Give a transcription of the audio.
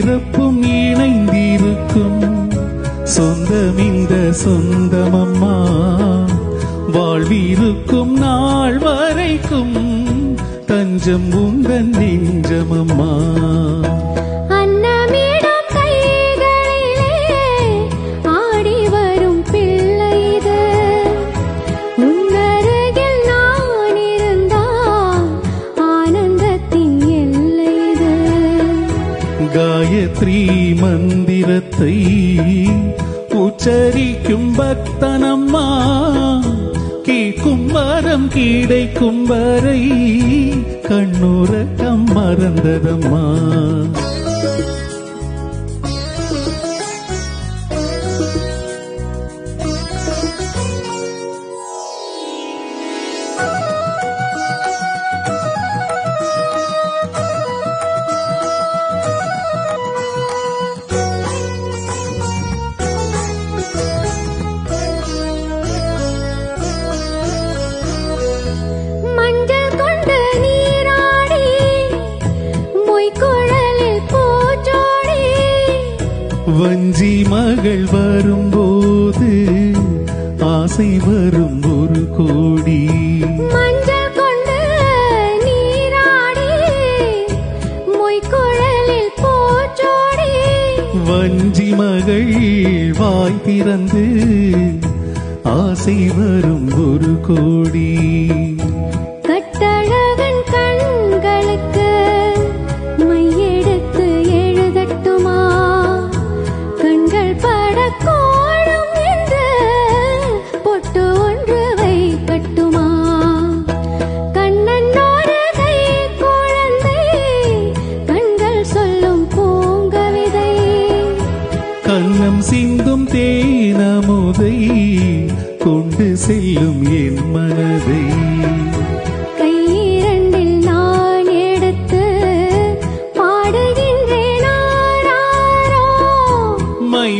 பிறப்பும் இணைந்திருக்கும். சொந்தம் இந்த சொந்தமம்மா வாழ்விருக்கும் நாள் வரைக்கும் தஞ்சம் உங்கள் நெஞ்சமம்மா. காயத்ரி மந்திரத்தை உச்சரிக்கும் பக்தனம்மா. கேட்கும் வரம் கிடைக்கும் வரை கண்ணுறக்கம் மறந்ததம்மா. வஞ்சி மகள் வரும்போது ஆசை வரும் ஒரு கோடி. மஞ்சள் கொண்டு நீராடி மொய்க்குழலில் வஞ்சி மகள் வாய் திறந்து ஆசை வரும் ஒரு கோடி. கட்டழகன் கண்களுக்கு கண்ணம் சிந்தும் தேனமுதை கொண்டு செல்லும் என் மனதை கையிரண்டில் நான் எடுத்து பாடுகின்றேன் ஆராரோ. மை